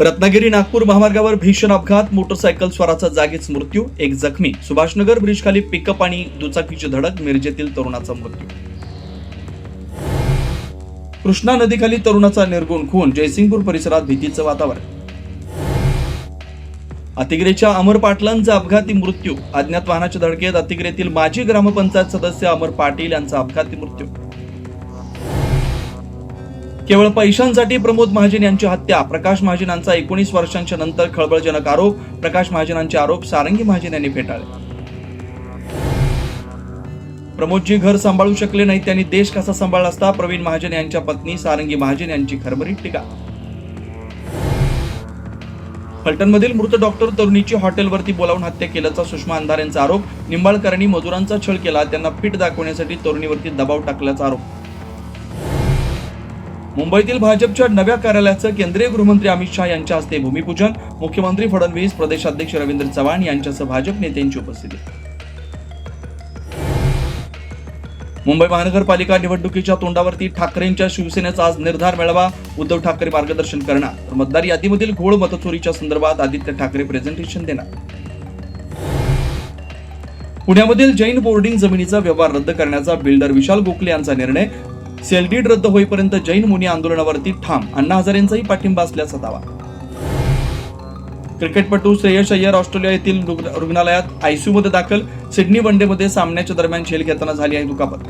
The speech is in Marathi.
रत्नागिरी नागपूर महामार्गावर भीषण अपघात मोटरसायकल स्वाराचा जागीच मृत्यू एक जखमी. सुभाषनगर ब्रिज खाली पिकअप आणि दुचाकीची धडक मिरजेतील तरुणाचा मृत्यू. कृष्णा नदीखाली तरुणाचा निर्गुण खून जयसिंगपूर परिसरात भीतीचं वातावरण. अतिग्रेच्या अमर पाटलांचा अपघाती मृत्यू अज्ञात वाहनाच्या धडकेत अतिग्रेतील माजी ग्रामपंचायत सदस्य अमर पाटील यांचा अपघाती मृत्यू. केवळ पैशांसाठी प्रमोद महाजन यांची हत्या प्रकाश महाजनांचा एकोणीस वर्षांच्या नंतर खळबळजनक आरोप प्रकाश महाजनांचे आरोप सारंगी महाजन यांनी फेटाळले. प्रमोदजी घर सांभाळू शकले नाही त्यांनी देश कसा सांभाळला असता? प्रवीण महाजन यांच्या पत्नी सारंगी महाजन यांची खरबरीत टीका. फलटणमधील मृत डॉक्टर तरुणीची हॉटेलवरती बोलावून हत्या केल्याचा सुषमा अंधार यांचा आरोप निंबाळकरांनी मजुरांचा छळ केला त्यांना पीठ दाखवण्यासाठी तरुणीवरती दबाव टाकल्याचा आरोप. मुंबईतील भाजपच्या नव्या कार्यालयाचं केंद्रीय गृहमंत्री अमित शहा यांच्या हस्ते भूमिपूजन. मुख्यमंत्री फडणवीस प्रदेशाध्यक्ष रवींद्र चव्हाण यांच्यासह भाजप नेत्यांची उपस्थिती. मुंबई महानगरपालिका निवडणुकीच्या तोंडावरती ठाकरेंच्या शिवसेनेचा आज निर्धार मेळावा. उद्धव ठाकरे मार्गदर्शन करणार. तर मतदार यादीमधील घोळ मतचोरीच्या संदर्भात आदित्य ठाकरे प्रेझेंटेशन देणार. पुण्यामधील जैन बोर्डिंग जमिनीचा व्यवहार रद्द करण्याचा बिल्डर विशाल गोखले यांचा निर्णय. सेलडीड रद्द होईपर्यंत जैन मुनी आंदोलनावरती ठाम. अण्णा हजारेंचाही पाठिंबा असल्याचा दावा. क्रिकेटपटू श्रेयस अय्यर ऑस्ट्रेलिया येथील रुग्णालयात आयसीयू मध्ये दाखल. सिडनी वनडेमध्ये सामन्याच्या दरम्यान झेल घेताना झाली आहे दुखापत.